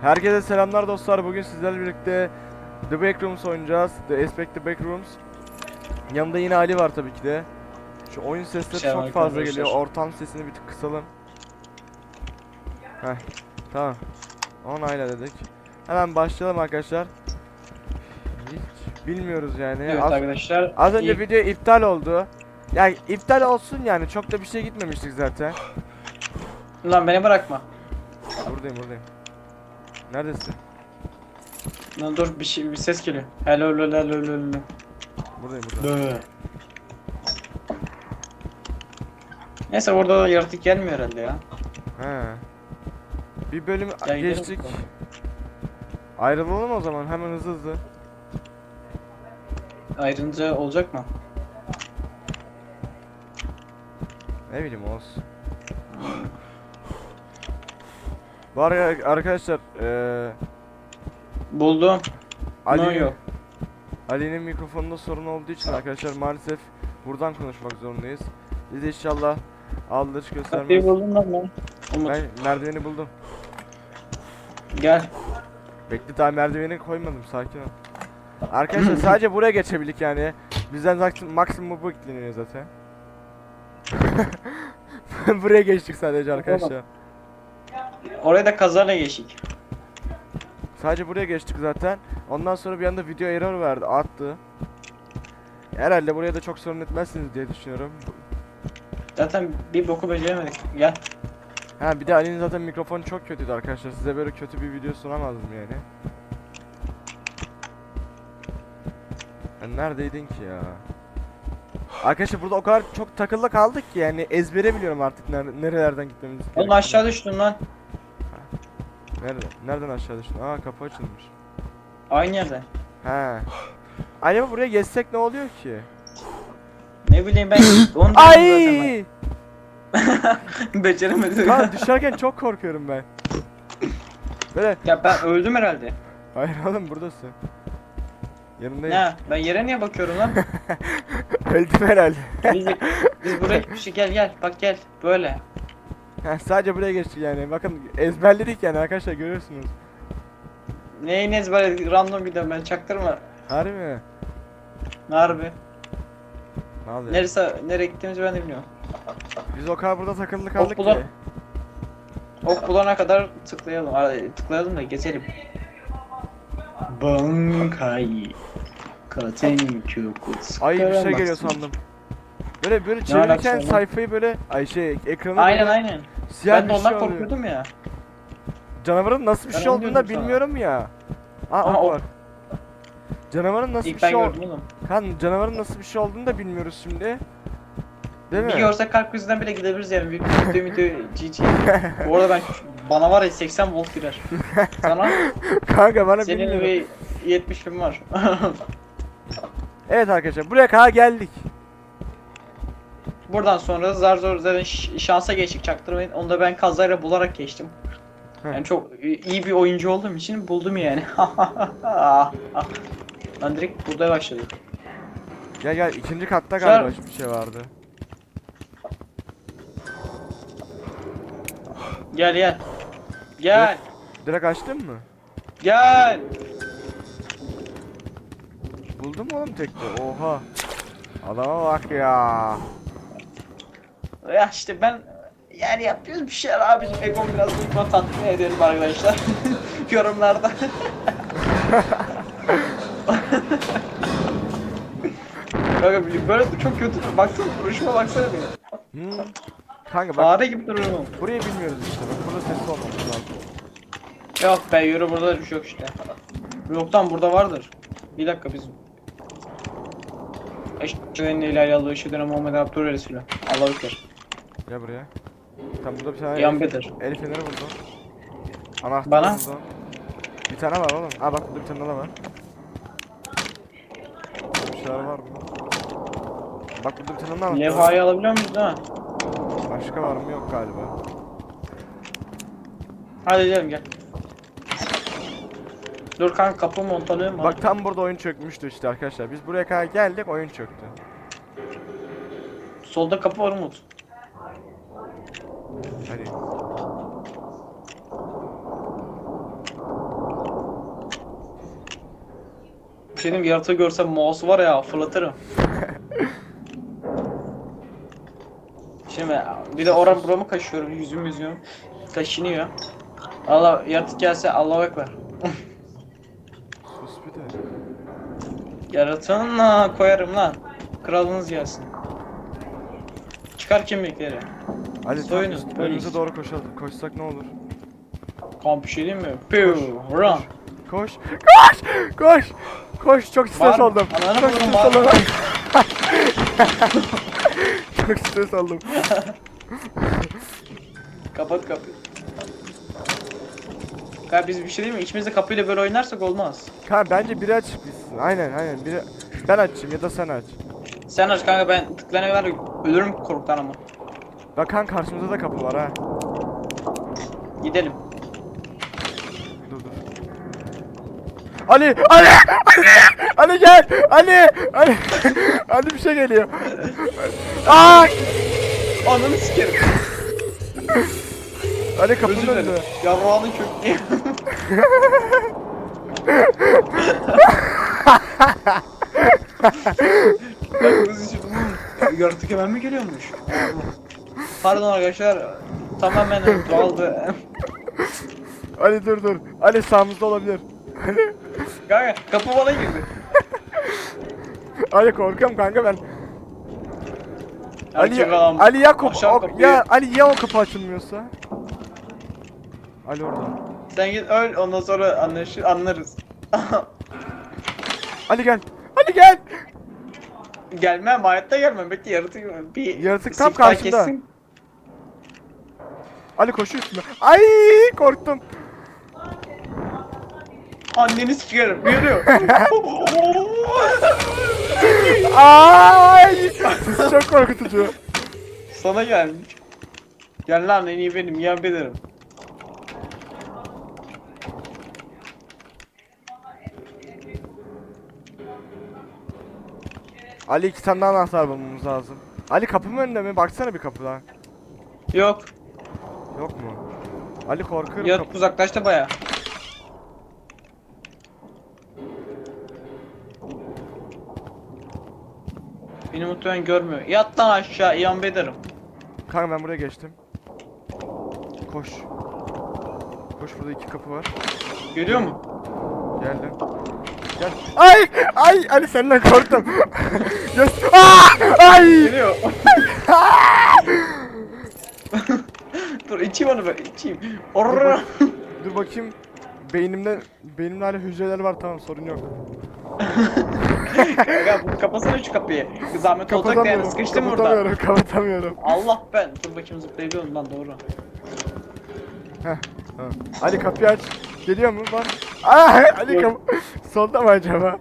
Herkese selamlar dostlar. Bugün sizlerle birlikte The Backrooms oynayacağız. The Aspect The Backrooms. Yanımda yine Ali var tabii ki de. Şu oyun sesleri çok Selamünaleyküm fazla geliyor. Ortam sesini bir tık kısalım. Heh. Tamam. Onayla dedik. Hemen başlayalım arkadaşlar. Hiç bilmiyoruz yani. Evet az, arkadaşlar. az önce ilk- video iptal oldu. Yani iptal olsun yani. Çok da bir şey gitmemiştik zaten. Lan beni bırakma. Buradayım buradayım. Neredesin? Lan dur bir şey bir ses geliyor. Hello hello hello hello. Buradayım burada. Dö. Neyse orada da yaratık gelmiyor herhalde ya. He. Bir bölüm gidelim geçtik. bakalım. Ayrılalım o zaman hemen hızlı hızlı. Ayrınca olacak mı? Ne bileyim olsun. Bu arada arkadaşlar eee Buldum. Ali No yok. Ali'nin mikrofonunda sorun olduğu için arkadaşlar maalesef buradan konuşmak zorundayız. Biz inşallah aldırış Kapıyı göstermez. buldum lan ben. Umut Ben merdiveni buldum. gel. Bekle daha merdiveni koymadım sakin ol. Arkadaşlar sadece buraya geçebildik yani. Bizden zaten maksimum bu bekleniyor zaten. buraya geçtik sadece arkadaşlar. Oraya da kazayla geçtik. Sadece buraya geçtik zaten. Ondan sonra bir anda video error verdi, attı. Herhalde buraya da çok sorun etmezsiniz diye düşünüyorum. Zaten bir boku beceremedik. Gel. Ha bir de Ali'nin zaten mikrofonu çok kötüydü arkadaşlar. Size böyle kötü bir video sunamazdım yani. Ya neredeydin ki ya? Arkadaşlar burada o kadar çok takılı kaldık ki yani ezbere biliyorum artık nere- nerelerden gitmemiz Oğlum gerektiğini. aşağı düştün lan. Nerede? Nereden aşağı düştün? Aa kapı açılmış. Aynı yerde. He. Acaba buraya geçsek ne oluyor ki? Ne bileyim ben. Onu zaten Ay! Beceremedim. Lan düşerken çok korkuyorum ben. Böyle ya ben öldüm herhalde. hayır oğlum buradasın. Yanındayım. Ne? Ben yere niye bakıyorum lan? Öldüm herhalde. Biz, biz buraya gitmiştik gel gel bak gel böyle. Heh, sadece buraya geçtik yani. Bakın ezberledik yani arkadaşlar görüyorsunuz. Neyiniz böyle random gidiyorum ben çaktırma. Harbi mi? Harbi. Ne oluyor? Neresi nereye gittiğimizi ben de bilmiyorum. Biz o kadar burada takıldı kaldık bulan- ki. Ok bulana kadar tıklayalım. Ara- Tıklayalım da geçelim. Bankayı Katen kökut. Ay bir şey geliyor sandım. Böyle böyle alakası var çevirirken sayfayı böyle ay şey ekranı Aynen böyle aynen. siyah Ben de bir şey ondan oluyor. korkuyordum ya. Canavarın nasıl bir Ben şey onu olduğunu da diyordum sana. bilmiyorum ya. Aa Aha, ok ok. var. Canavarın nasıl bir İlk ben şey ol- gördüm oğlum. Kan canavarın nasıl bir şey olduğunu da bilmiyoruz şimdi. Değil mi? Bir görsek kalp krizinden bile gidebiliriz yani. Bir video video GG. Bu arada ben bana var ya 80 volt girer. Sana Kanka bana senin bilmiyorum. bir 70 bin var. Evet arkadaşlar buraya kadar geldik. Buradan sonra zar zor zaten şansa geçtik çaktırmayın. Onu da ben kazayla bularak geçtim. Heh. Yani çok iyi bir oyuncu olduğum için buldum yani. ben direkt burada başladım. Gel gel ikinci katta galiba bir şey vardı. Gel gel. Gel. Direkt açtın mı? Gel. Buldun mu oğlum tekte? Oha. Adama bak ya. Ya işte ben yani yapıyoruz bir şeyler abi egom biraz lütfen tatmin edelim arkadaşlar. Yorumlarda. Kanka böyle çok kötü. Baksana duruşuma baksana benim. Hmm. Kanka bak Fare gibi duruyorum. burayı bilmiyoruz işte. Bak burada sesli olmamız lazım. Yok be yürü burada da bir şey yok işte. Yoktan burada vardır. Bir dakika. Eşhedü la ilahe illallah eşhedü enne Muhammed Abdülhamid Resulü. Allahu ekber. Gel buraya. Tam burada bir tane Yan el, bedir. el feneri buldum. Anahtar Bana? buldum. Bir tane var oğlum. Aa bak burada bir tane daha var. Bir şeyler var mı? Bak burada bir tane daha var. Levhayı alabiliyor muyuz mi? Başka var mı yok galiba. Hadi gidelim gel. Dur kanka kapı montalıyorum. Bak tam burada oyun çökmüştü işte arkadaşlar. Biz buraya kadar geldik oyun çöktü. Solda kapı var Umut. Hadi. Bir şey diyeyim mi? yaratığı görsem mouse var ya fırlatırım. Şimdi bir de oram buramı kaşıyorum yüzüm yüzüm kaşınıyor. Allah yaratık gelse Allahu Ekber. Sus bir de. Yaratığınla koyarım lan. Kralınız gelsin. Çıkar kimlikleri. Ali Soyunun, tam polis. önümüze doğru koşalım. Koşsak ne olur? Kamp bir şey değil mi? Piu, run. Koş. Koş! Koş! Koş! Çok stres oldum. Çok stres oldum. Çok stres oldum. Kapat kapıyı. Ya biz bir şey değil mi? İkimiz de kapıyla böyle oynarsak olmaz. Kanka bence biri aç bitsin. Aynen aynen biri ben açayım ya da sen aç. Sen aç kanka ben tıklayana kadar ölürüm korktan ama. Bak kanka karşımızda da kapı var ha. Gidelim. Ali! Ali! Ali! Ali gel! Ali! Ali! Ali bir şey geliyor. Aa! Ananı sikerim. Ali Özür kapının dilerim. önünde. Yarrağını kız oğlum. Yaratık hemen mi geliyormuş? Pardon arkadaşlar. Tamamen doğaldı. Ali dur dur. Ali sağımızda olabilir. Kanka kapı bana girdi. Ali korkuyorum kanka ben. Ali, Erkek adam. Ali ya Aşağı kapıyı- ya Ali ya o kapı açılmıyorsa? Ali orada. Sen git öl ondan sonra anlaşır anlarız. Ali gel. Ali gel. gelmem hayatta gelmem bekle yaratık bir Yaratık tam siftah karşında. kessin. Ali koşuyor üstüme. Ay korktum. Anneni sikerim yürüyor. Ay çok korkutucu. Sana gelmiş. Gel lan en iyi benim yan ederim. Ali iki tane daha anahtar bulmamız lazım. Ali kapımın önünde mi? Baksana bir kapıdan. Yok. Yok mu? Ali korkuyorum. Yaratık kapı- uzaklaştı baya. Beni muhtemelen görmüyor. Yat lan aşağı yan ederim. Kanka ben buraya geçtim. Koş. Koş burada iki kapı var. Görüyor mu? Geldim. Gel. Ay! Ay! Ali senden korktum. Yes. Aa! Ay! Geliyor. Dur içeyim onu ben içeyim. Orra. Dur bakayım. Beynimde beynimde hala hücreler var tamam sorun yok. Bu kapasana şu kapıyı. Zahmet olacak da yani sıkıştım burada. Kapatamıyorum. Kapatamıyorum. Allah ben. Dur bakayım zıplayabiliyorum lan doğru. Heh. Tamam. Ali kapıyı aç. Geliyor mu? Bak. Aa! Ali Yok. kapı. Solda mı acaba?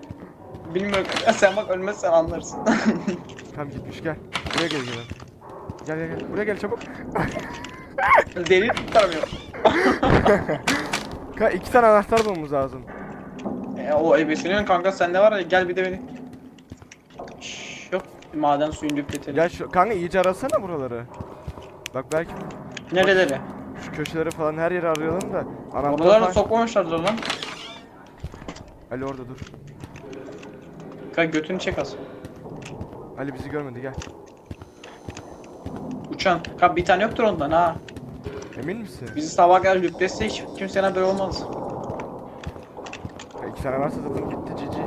Bilmiyorum. Sen bak ölmezsen anlarsın. Tamam gitmiş gel. Buraya gel gel. Gel gel gel. Buraya gel çabuk. Deli tutamıyorum. Kanka iki tane anahtar bulmamız lazım. E, o ebesinin kanka sende var ya gel bir de beni. Maden suyunu dökletelim. Gel şu kanka iyice arasana buraları. Bak belki Nereleri? şu köşeleri falan her yeri arayalım da anahtar Oraları falan. sokmamışlardır lan. Ali orada dur. Kanka götünü çek az. Ali bizi görmedi gel. Uçan. Kanka bir tane yoktur ondan ha. Emin misin? Bizi sabah kadar lüplese hiç kimsenin haberi olmaz. Ya iki tane varsa zaten gitti cici.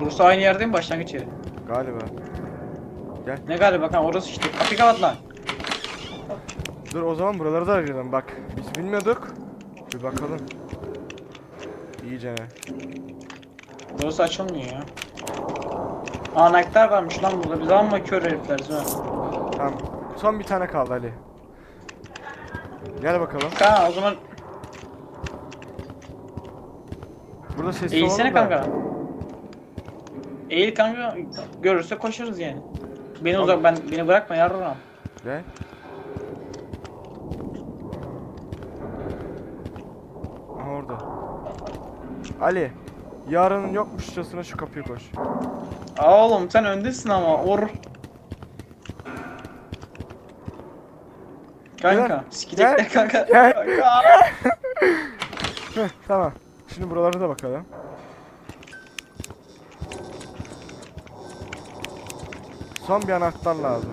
Burası aynı yerde mi başlangıç yeri? Galiba. Ne galiba kanka orası işte. Kapıyı kapat lan. Dur o zaman buraları da arayalım bak. Biz bilmiyorduk. Bir bakalım. İyice ne? Burası açılmıyor ya. Anahtar varmış lan burada. Biz amma kör herifleriz ha. Tamam. Son bir tane kaldı Ali. Gel bakalım. Kanka o zaman Burada eğilsene olalım da. kanka. Eğil kanka. Görürse koşarız yani. Beni Tamam. uzak ben beni bırakma yarram. Gel. Aha orada. Ali. Yarının yokmuşçasına şu kapıyı koş. Aa oğlum sen öndesin ama or. Kanka, Gel, sikecekler gel, kanka. gel. Kanka. Heh, tamam. Şimdi buralara da bakalım. Son bir anahtar lazım.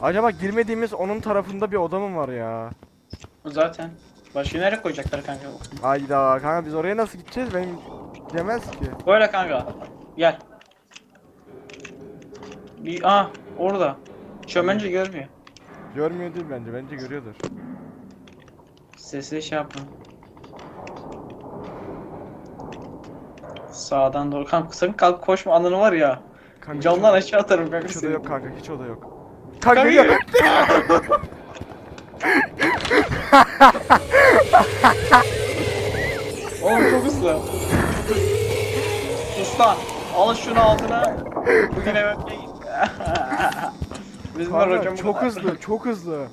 Acaba girmediğimiz onun tarafında bir oda mı var ya? Zaten. Başka nereye koyacaklar kanka? Hayda kanka biz oraya nasıl gideceğiz? Benim demez ki. Böyle kanka. Gel. Bir ah orada. Şömence görmüyor. Görmüyor değil bence. Bence görüyordur. Sesli şey yapma. Sağdan doğru. Kanka sakın kalk koşma ananı var ya. Kanka Camdan hiç, aşağı atarım kanka hiç oda seni. yok kanka. Hiç oda yok. Kanka Kanka geliyor. Oğlum çok hızlı. Sus lan. Al şunu altına. Bugün eve Bizim var Kanka hocam. çok hızlı. Çok hızlı.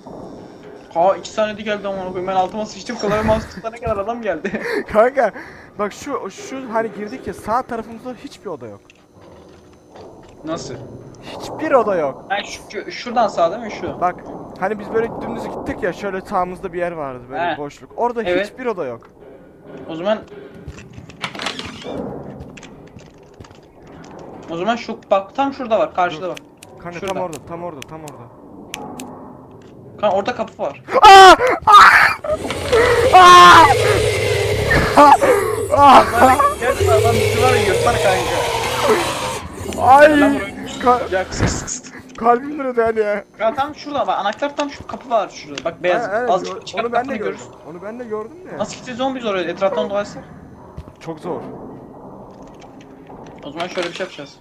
Ha iki saniyede geldi amına koyayım. Ben altıma sıçtım kolay mouse tutana kadar adam geldi. Kanka bak şu şu hani girdik ya sağ tarafımızda hiçbir oda yok. Nasıl? Hiçbir oda yok. Ha şu, şuradan sağ değil mi şu? Bak hani biz böyle dümdüz gittik ya şöyle sağımızda bir yer vardı böyle He. bir boşluk. Orada Evet. hiçbir oda yok. O zaman O zaman şu bak tam şurada var karşıda bak. Kanka Şurada. tam orada, tam orada, tam orada. Kan orada kapı var. Aa! Aa! Aa! Gerçekten adam ya yırtar kanka. Ay! Ka- Ya kıs kıs kıs. kalbim duruyordu yani ya. Ya tam şurada bak anahtar tam şu kapı var şurada. Bak beyaz. Ha, evet, Az gör- çıkar onu ben de gördüm. görürsün. Onu ben de gördüm de. Nasıl gideceğiz biz oraya? Etraftan dolaşsak. Çok zor. O zaman şöyle bir şey yapacağız.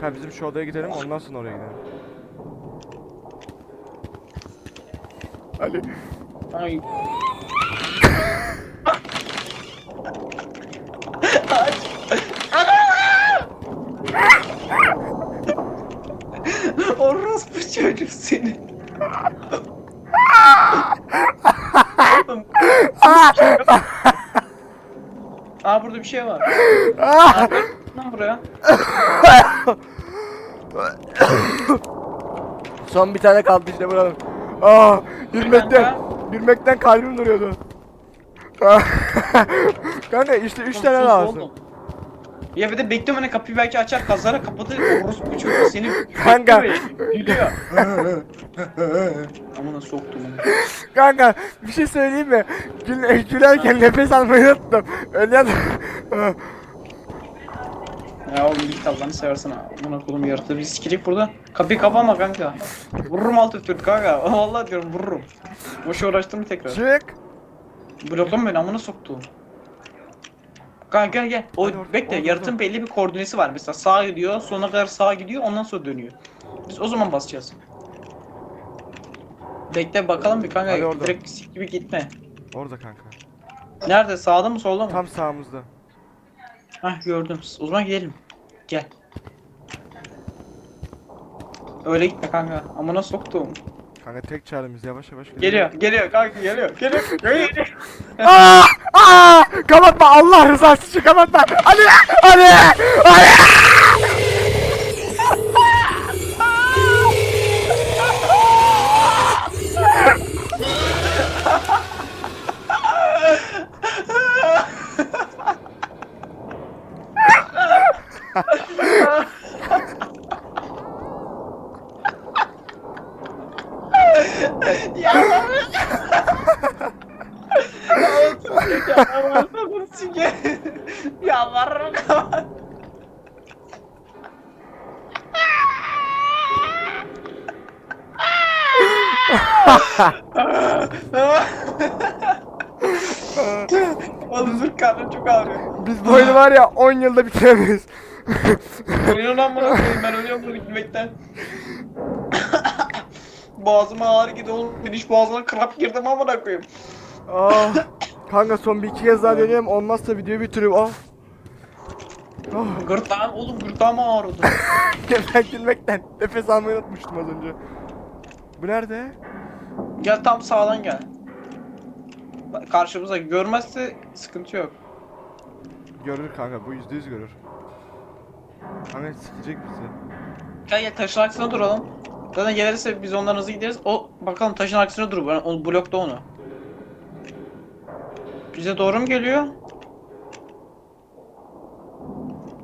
Ha bizim şu odaya gidelim ondan sonra oraya gidelim. Ali. Ay. Aç. Orospu çocuk seni. Aa burada bir şey var. Aa! Lan buraya. Son bir tane kaldı işte buranın. Aa! Gülmekten, kanka. gülmekten kalbim duruyordu. Kanka işte 3 tane lazım. Ya bir de bekliyorum hani kapıyı belki açar kazara kapatır orospu çocuğu seni Kanka. Gülüyor. Amına soktum onu. Kanka bir şey söyleyeyim mi? Gül, gülerken nefes almayı unuttum. Öyle ya Ya oğlum git Allah'ını seversen ha. Amına kolum yaratığı bir sikilik burada. Kapıyı kapama kanka. Vururum alt üstü kanka. Vallahi diyorum vururum. Boş uğraştırma tekrar. Çık. Bloklama beni amına soktu. Kanka gel gel. O Hadi orada, bekle orada, yaratığın orada. belli bir koordinesi var. Mesela sağa gidiyor, sonuna kadar sağa gidiyor, ondan sonra dönüyor. Biz o zaman basacağız. Bekle bakalım bir kanka. Hadi orada. Direkt sik gibi gitme. Orada kanka. Nerede? Sağda mı solda mı? Tam sağımızda. Hah gördüm. O zaman gidelim. Gel. Öyle gitme kanka. Amına soktum. Kanka tek çaremiz yavaş yavaş gidelim. Geliyor, geliyor kanka geliyor. Geliyor. geliyor. Aa! Aa! Kapatma Allah rızası için kapatma. Ali! Ali! Ali! Yalvarırım. Yalvarırım sike. Yalvarırım kapat. Oğlum dur karnım çok ağrıyor. Biz bu oyunu var ya 10 yılda bitiremeyiz. Ölüyorum lan bana koyayım ben ölüyorum bunu gitmekten. Boğazıma ağrı gidiyor oğlum. Ben hiç boğazıma krap girdim amına koyayım. Aa! Ah. Kanka son bir iki kez daha deneyeyim olmazsa videoyu bitiriyorum. Ah! Ah! Gırtlağım oğlum gırtlağım ağrıdı. ben gülmekten nefes almayı unutmuştum az önce. Bu nerede? Gel tam sağdan gel. Karşımıza görmezse sıkıntı yok. Görür kanka bu yüzde yüz görür. Kanka sikecek bizi. Gel gel taşın aksine duralım. Zaten gelirse biz ondan hızlı gideriz. O bakalım taşın aksine dur. Ben o blokta onu. Bize doğru mu geliyor?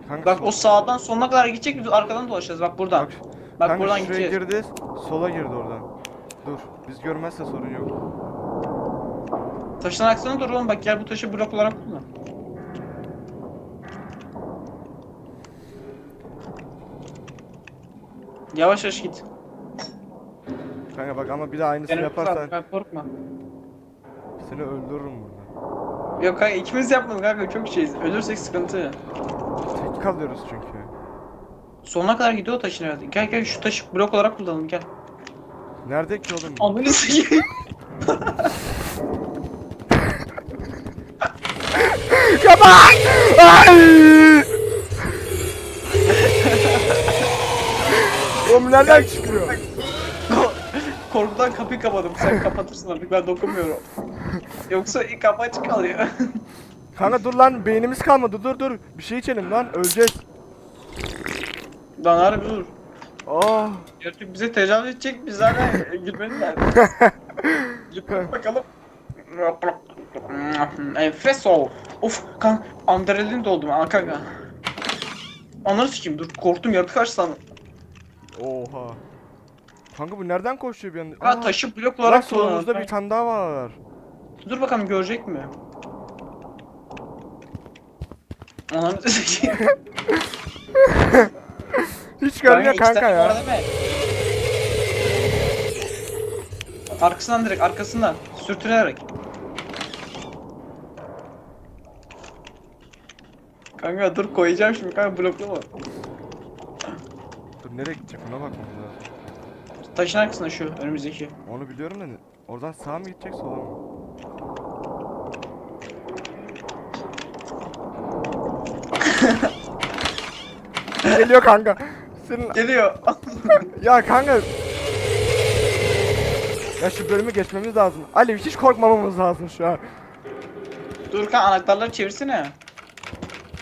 Kanka, Bak o sağdan sonuna kadar gidecek biz arkadan dolaşacağız bak buradan. Bak, Bak, kanka buradan gideceğiz. girdi. Sola girdi oradan. Dur. Biz görmezse sorun yok. Taşın aksana dur oğlum bak gel bu taşı blok olarak kullan. Yavaş yavaş git. Kanka bak ama bir de aynısını Beni yaparsan. Ben korkma. seni öldürürüm burada. Yok kanka ikimiz yapmadık kanka çok şeyiz. Ölürsek sıkıntı. Tek kalıyoruz çünkü. Sonuna kadar gidiyor o taşın herhalde. Gel gel şu taşı blok olarak kullanalım gel. Nerede ki oğlum? Ananı sikeyim. Kapat! Ay! Nereden çıkıyor? Korkudan kapıyı kapadım. Sen kapatırsın artık ben dokunmuyorum. Yoksa kapı açık kalıyor. Kanka dur lan beynimiz kalmadı dur dur. Bir şey içelim lan öleceğiz. Lan harbi dur. Oh. Yaratık bize tecavüz edecek biz zaten gülmediler. Gülmek bakalım. Enfes ol. Of kan adrenalin doldum kanka. Ananı sikeyim dur korktum yaratık karşısında. Oha. Kanka bu nereden koşuyor bir anda? Aa, taşı blok olarak solumuzda kullanalım. bir tane daha var. Dur bakalım görecek mi? Sikeyim. Hiç görmüyor kanka ya. Arkasından direkt arkasından sürtünerek. Kanka dur koyacağım şimdi kanka bloklama. Dur nereye gidecek ona bakmamız lazım. Taşın arkasında şu önümüzdeki. Onu biliyorum da ne- oradan sağa mı gidecek sola mı? Geliyor kanka. Senin... Geliyor. Ya kanka. Ya şu bölümü geçmemiz lazım. Ali hiç korkmamamız lazım şu an. dur kanka anahtarları çevirsene.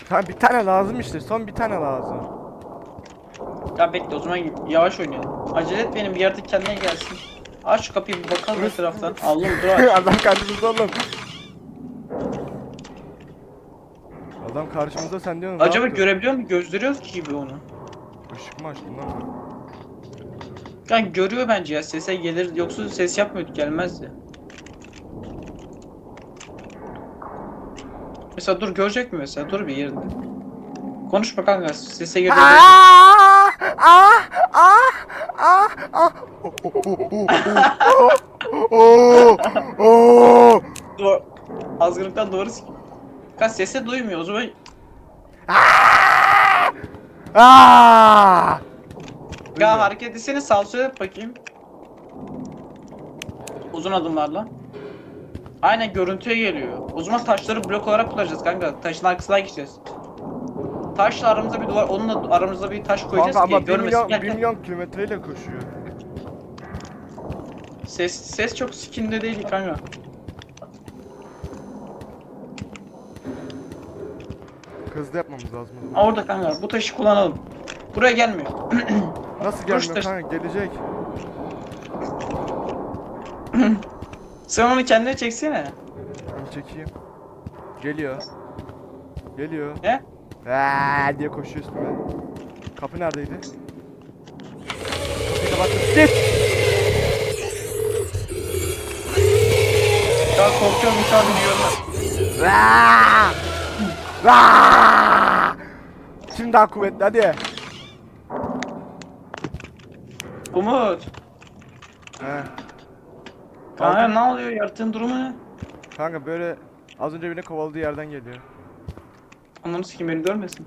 Ha bir tane lazım işte. Son bir tane lazım. Ya bekle o zaman yavaş oynayalım. Acele et benim bir yaratık kendine gelsin. Aç şu kapıyı bir bakalım etraftan. Allah'ım dur aç. Adam karşımızda oğlum. Adam karşımızda sen diyorsun. Acaba rahat dur. görebiliyor mu? Gözdürüyoruz ki gibi onu. Işık mı açtın lan? sen? Yani görüyor bence ya sese gelir yoksa ses yapmıyordu gelmezdi. Mesela dur görecek mi mesela dur bir yerinde. Konuşma kanka sese geliyor. Ah! Ah! Ah! Ah! Ah! Oh! Oh! Dur. Azgınlıktan doğru sik. Kanka sese duymuyor o zaman Ah! ya hareket etsene sağ yap bakayım. Uzun adımlarla. Aynen görüntüye geliyor. O zaman taşları blok olarak kullanacağız kanka. Taşın arkasına gideceğiz. Taşla aramızda bir duvar, onunla aramızda bir taş koyacağız Kanka ki ama 1 görmesin. milyon, Gel, 1 gel. milyon kilometreyle koşuyor. Ses ses çok skinde değil kanka. Hızlı yapmamız lazım. o zaman. Aa, Orada kanka bu taşı kullanalım. Buraya gelmiyor. Nasıl gelmiyor işte. kanka? Gelecek. Sen onu kendine çeksene. Ben çekeyim. Geliyor. Geliyor. Ne? Eee diye koşuyor üstüme. Kapı neredeydi? Kapıyı kapattım. Git! Ya korkuyorum hiç abi diyorum. Şimdi daha kuvvetli hadi. Umut. He. Kanka ne oluyor yaratığın durumu ne? Kanka böyle az önce beni kovaladığı yerden geliyor. Ananı sikeyim beni görmesin.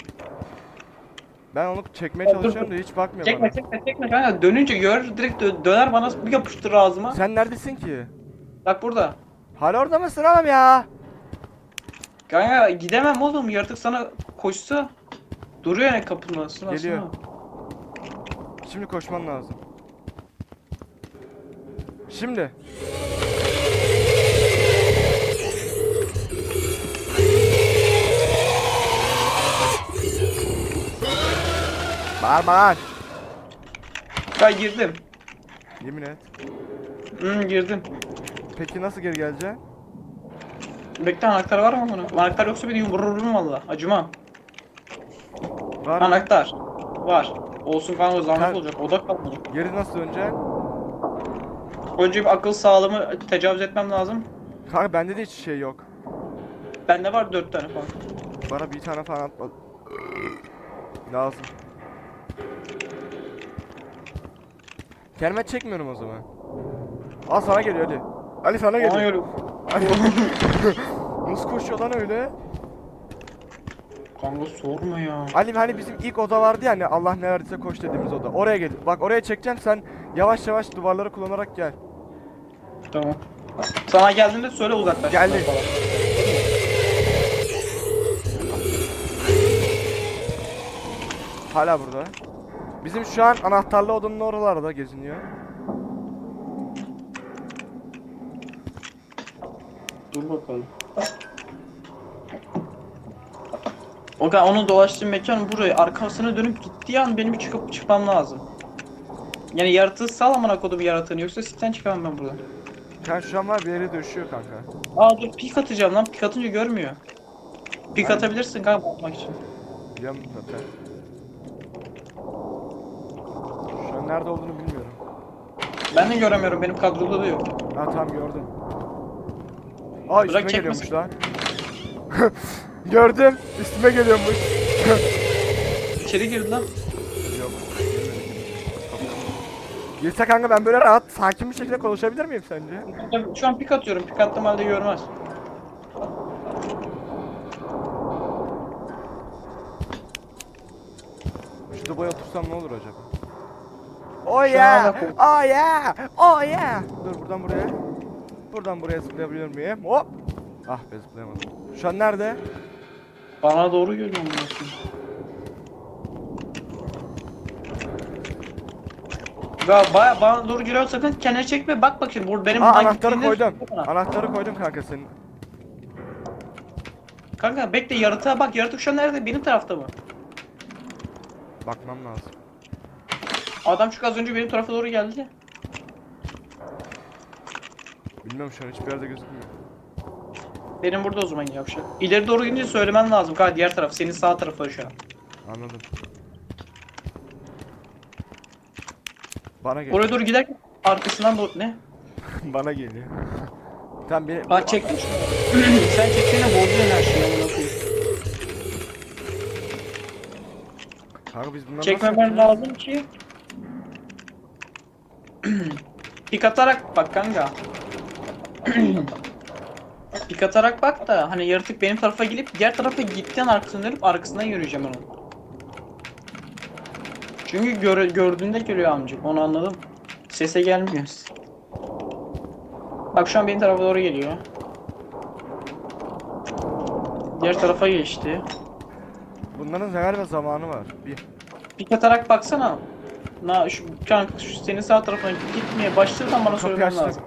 Ben onu çekmeye Ya dur, çalışıyorum da hiç bakmıyor Çekme bana. çekme çekme kanka dönünce gör direkt dö- döner bana bir yapıştır ağzıma. Sen neredesin ki? Bak burada. Hala orada mısın oğlum ya? Kanka gidemem oğlum yaratık sana koşsa. Duruyor ne kapının arasında. Geliyor. aslında. Şimdi koşman lazım. Şimdi. Bağırma lan. Ya girdim. Yemin et. Hı girdim. Peki nasıl geri geleceksin? Bekle anahtar var mı bunun? Anahtar yoksa beni vururum valla. Acımam. Var mı? Anahtar. Var. Olsun kanka zahmet Kanka- olacak. Oda kalmayacak. Geri nasıl döneceksin? Önce bir akıl sağlığımı tecavüz etmem lazım. Kanka bende de hiç şey yok. Bende var dört tane falan. Bana bir tane falan atma. Lazım. Kendime çekmiyorum o zaman. Al sana geliyor Ali. Ali sana geliyor. Nasıl koşuyor lan öyle? Kanka sorma ya. Ali hani bizim ilk oda vardı ya hani Allah ne verdiyse koş dediğimiz oda. Oraya gel. Bak oraya çekeceğim sen yavaş yavaş duvarları kullanarak gel. Tamam. Sana geldiğinde söyle uzaklaş. Geldi. Falan. Hala burada. Bizim şu an anahtarlı odanın oralarda geziniyor. Dur bakalım. Okan onun dolaştığı mekan buraya. Arkasına dönüp gittiği an benim çıkıp çıkmam lazım. Yani yaratığı sal amına kodum yaratığını yoksa sitten çıkamam ben buradan. Kanka şu an var bir yere döşüyor kanka. Aa dur pik atacağım lan pik atınca görmüyor. Pik Aynen. atabilirsin kanka bakmak için. Biliyorum zaten. Şu an nerede olduğunu bilmiyorum. Ben de göremiyorum benim kadroda da yok. Ha tamam gördüm. Aa üstüme Bırak geliyormuş çekmesin. lan. gördüm. Üstüme geliyormuş. İçeri girdi lan. Yok. Girse kanka ben böyle rahat sakin bir şekilde konuşabilir miyim sence? Şu an pik atıyorum pik attığım halde görmez. Şu dubaya otursam ne olur acaba? Oh yeah! Oh yeah! Oh yeah! Dur buradan buraya. Buradan buraya zıplayabilir miyim? Hop! Ah be zıplayamadım. Şu an nerede? Bana doğru geliyor mu diyorsun? Ya baya bana doğru geliyor sakın kendine çekme bak bakayım burada benim Aa anahtarı koydum. Anahtarı koydum kanka senin. Kanka bekle yaratığa bak yaratık şu an nerede benim tarafta mı? Bakmam lazım. Adam şu az önce benim tarafa doğru geldi. Bilmiyorum şu an hiçbir yerde gözükmüyor. Benim burada o zaman yavşak. İleri doğru gidince söylemen lazım kanka diğer taraf senin sağ tarafı şu an. Anladım. Bana gel. Oraya doğru giderken arkasından doğru ne? Bana geliyor. Tamam bir Bak çektim şunu. Sen çektiğine bozuyorsun her şeyi amına koyayım. Kanka biz Çekmemen nasıl lazım ki. Pik atarak bak kanka. Pik atarak bak da hani yaratık benim tarafa gelip diğer tarafa gittiğin arkasına dönüp arkasından yürüyeceğim onu. Çünkü gör, gördüğünde geliyor amcık onu anladım. Sese gelmiyor. Bak şu an benim tarafa doğru geliyor. Diğer tarafa geçti. Bunların galiba zamanı var. Bir. Pik atarak baksana. Na şu kanka şu senin sağ tarafına gitmeye başlarsan bana Kapıyı söylemen açtım. lazım.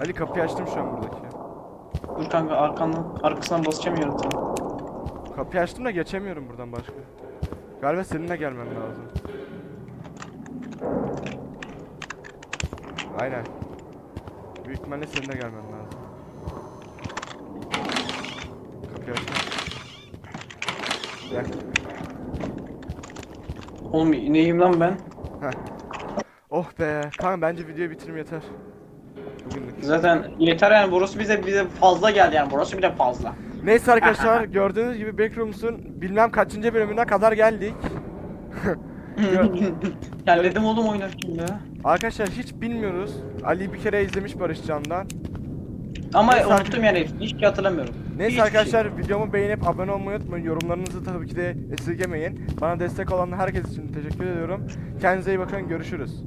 Ali kapıyı açtım şu an buradaki. Dur kanka arkandan arkasından basacağım yaratığın. Kapıyı açtım da geçemiyorum buradan başka. Galiba seninle gelmem lazım. Aynen. Büyük ihtimalle seninle gelmem lazım. Kapıyı açtım. Gel. Oğlum neyim lan ben? Oh be. Kanka bence videoyu bitirim yeter. Bugünlük. Zaten yeter yani burası bize bize fazla geldi yani burası bile fazla. Neyse arkadaşlar gördüğünüz gibi Backrooms'un bilmem kaçıncı bölümüne kadar geldik. Terledim oğlum oynarken ya. Arkadaşlar hiç bilmiyoruz. Ali bir kere izlemiş Barış Can'dan. Ama Neyse unuttum yani hiç hatırlamıyorum. Neyse şey. arkadaşlar videomu beğenip abone olmayı unutmayın. Yorumlarınızı tabii ki de esirgemeyin. Bana destek olan herkes için teşekkür ediyorum. Kendinize iyi bakın. Görüşürüz.